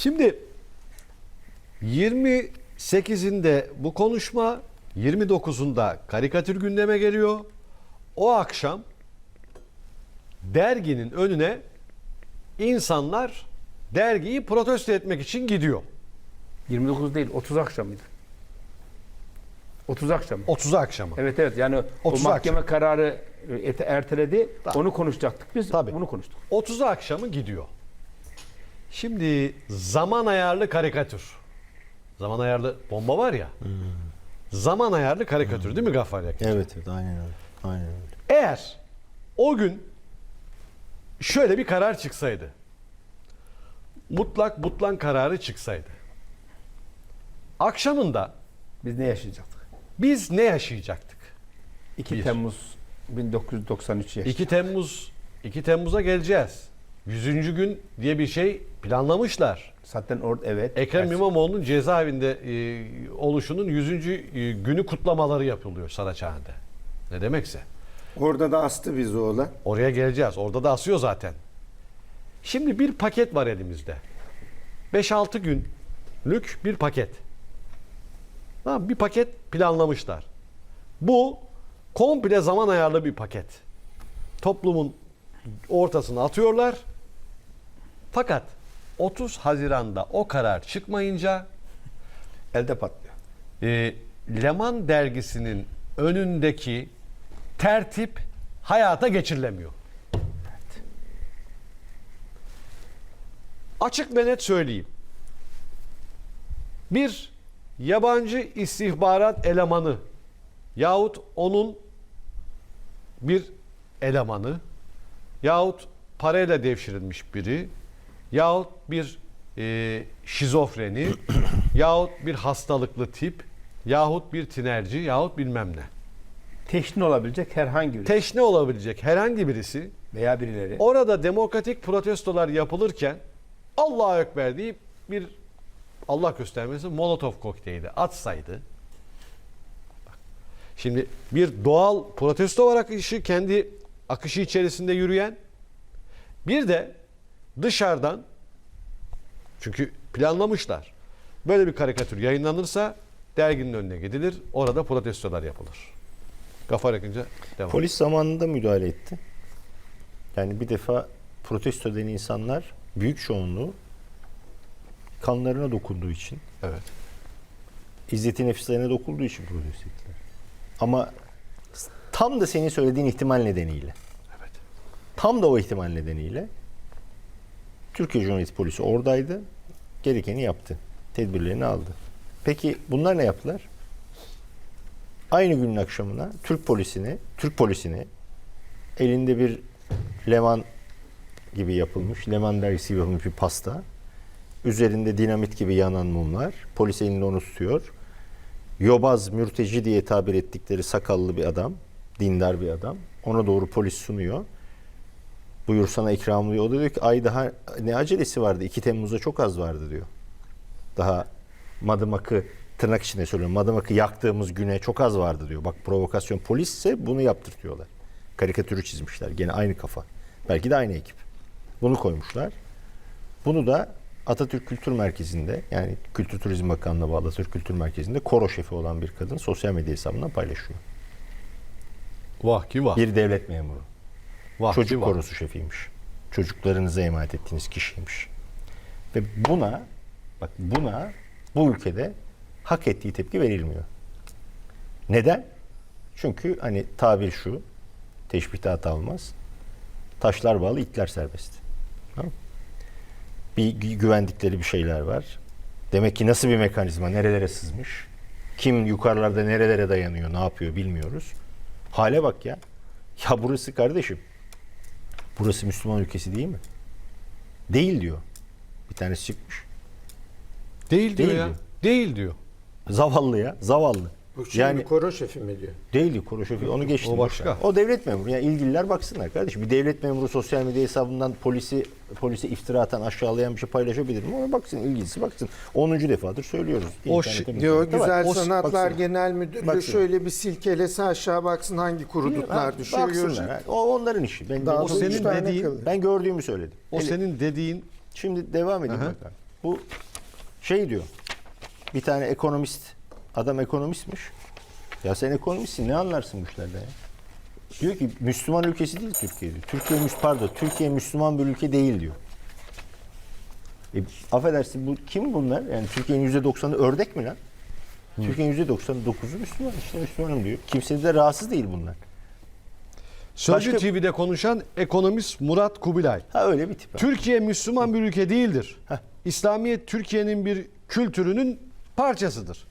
Şimdi 28'inde bu konuşma, 29'unda karikatür gündeme geliyor. O akşam derginin önüne insanlar dergiyi protesto etmek için gidiyor. 29 değil 30 akşamıydı. 30 akşam. 30 akşamı. Evet evet yani o 30 mahkeme kararı e, ete- erteledi. Tamam. Onu konuşacaktık biz. Tabii. Bunu konuştuk. 30'u akşamı gidiyor. Şimdi zaman ayarlı karikatür. Zaman ayarlı bomba var ya. Zaman ayarlı karikatür değil mi Gaffar Yakin? Evet evet aynen öyle. Aynen öyle. Eğer o gün şöyle bir karar çıksaydı. Mutlak butlan kararı çıksaydı. Akşamında Biz ne yaşayacaktık? biz ne yaşayacaktık? 2 Bir. Temmuz 1993 yaşında. 2 Temmuz 2 Temmuz'a geleceğiz. 100. gün diye bir şey planlamışlar. Zaten orada evet. Ekrem Ertesi- İmamoğlu'nun cezaevinde e, oluşunun 100. e, günü kutlamaları yapılıyor Saraçhane'de. Ne demekse. Orada da astı bizi oğlan. Oraya geleceğiz. Orada da asıyor zaten. Şimdi bir paket var elimizde. 5-6 günlük bir paket. Tamam, bir paket planlamışlar. Bu komple zaman ayarlı bir paket. Toplumun ortasına atıyorlar. Fakat 30 Haziran'da o karar çıkmayınca elde patlıyor. e, Leman dergisinin önündeki tertip hayata geçirilemiyor. Açık ve net söyleyeyim. Bir yabancı istihbarat elemanı yahut onun bir elemanı yahut parayla devşirilmiş biri yahut bir e, şizofreni yahut bir hastalıklı tip yahut bir tinerci yahut bilmem ne. Teşhin olabilecek herhangi bir Teşne olabilecek herhangi birisi veya birileri. orada demokratik protestolar yapılırken Allahu Ekber deyip bir Allah göstermesi Molotov kokteyli atsaydı Bak, Şimdi bir doğal protesto var akışı kendi akışı içerisinde yürüyen bir de dışarıdan çünkü planlamışlar. Böyle bir karikatür yayınlanırsa derginin önüne gidilir. Orada protestolar yapılır. Kafa yakınca devam. Polis zamanında müdahale etti. Yani bir defa protesto eden insanlar büyük çoğunluğu kanlarına dokunduğu için, Evet. izzeti nefislerine dokunduğu için protesto ettiler. Ama tam da senin söylediğin ihtimal nedeniyle, Evet. tam da o ihtimal nedeniyle Türkiye Cumhuriyeti Polisi oradaydı. Gerekeni yaptı. Tedbirlerini aldı. Peki bunlar ne yaptılar? Aynı günün akşamına Türk polisini, Türk polisini elinde bir Leman gibi yapılmış, Leman dergisi gibi yapılmış bir pasta. Üzerinde dinamit gibi yanan mumlar. Polis elinde onu tutuyor. Yobaz, mürteci diye tabir ettikleri sakallı bir adam, dindar bir adam. Ona doğru polis sunuyor. Buyur sana ikram diyor. O da diyor ki ay daha ne acelesi vardı? 2 Temmuz'da çok az vardı diyor. Daha madımakı tırnak içinde söylüyorum. Madımakı yaktığımız güne çok az vardı diyor. Bak provokasyon polisse bunu yaptırtıyorlar. Karikatürü çizmişler. Gene aynı kafa. Belki de aynı ekip. Bunu koymuşlar. Bunu da Atatürk Kültür Merkezi'nde yani Kültür Turizm Bakanlığı'na bağlı Atatürk Kültür Merkezi'nde koro şefi olan bir kadın sosyal medya hesabından paylaşıyor. Vah ki vah. Bir devlet memuru. Vah Çocuk vah. korosu şefiymiş. Çocuklarınıza emanet ettiğiniz kişiymiş. Ve buna bak buna bu ülkede hak ettiği tepki verilmiyor. Neden? Çünkü hani tabir şu, teşbihte hata olmaz. Taşlar bağlı, itler serbest. Tamam? Bir gü- güvendikleri bir şeyler var. Demek ki nasıl bir mekanizma, nerelere sızmış? Kim yukarılarda nerelere dayanıyor, ne yapıyor bilmiyoruz. Hale bak ya. Ya burası kardeşim. Burası Müslüman ülkesi değil mi? Değil diyor. Bir tanesi çıkmış. Değil diyor Değil ya. diyor. Değil diyor. Zavallı ya, zavallı. Bu şimdi Yani koro şefi mi diyor? değil koro şefi. Onu geçtim. O başka. O devlet memuru. Yani ilgililer baksınlar kardeşim. Bir devlet memuru sosyal medya hesabından polisi polise iftira atan, aşağılayan bir şey paylaşabilir mi? Ona baksın, ilgilisi baksın. 10. defadır söylüyoruz. O Diyor var. Güzel O- Sanatlar baksana. Genel Müdürlüğü Baksana. şöyle bir silkelese aşağı baksın hangi kuruduklar düşüyor. görecek. O onların işi. Ben, Daha O senin dediğin- kaldı. ben gördüğümü söyledim. O Hele- senin dediğin Şimdi devam edeyim. Bu şey diyor. Bir tane ekonomist. Adam ekonomistmiş. Ya sen ekonomistsin ne anlarsın bu işlerden ya? Diyor ki Müslüman ülkesi değil Türkiye diyor. Türkiye pardon Türkiye Müslüman bir ülke değil diyor. E, affedersin bu kim bunlar? Yani Türkiye'nin yüzde doksanı ördek mi lan? Türkiye'nin yüzde doksanı dokuzu Müslüman. İşte Müslümanım diyor. Kimse de rahatsız değil bunlar. Sözcü Başka- TV'de konuşan ekonomist Murat Kubilay. Ha öyle bir tip. Türkiye Müslüman bir ülke değildir. İslamiyet Türkiye'nin bir kültürünün parçasıdır.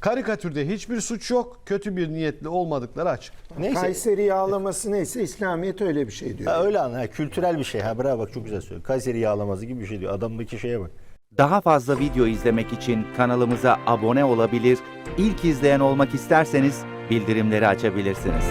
Karikatürde hiçbir suç yok, kötü bir niyetli olmadıkları açık. Neyse. Kayseri yağlaması neyse İslamiyet öyle bir şey diyor. Ha, öyle anla. Ha, kültürel bir şey. Ha bravo bak çok güzel söylüyor. Kayseri yağlaması gibi bir şey diyor. Adamdaki şeye bak. Daha fazla video izlemek için kanalımıza abone olabilir, ilk izleyen olmak isterseniz bildirimleri açabilirsiniz.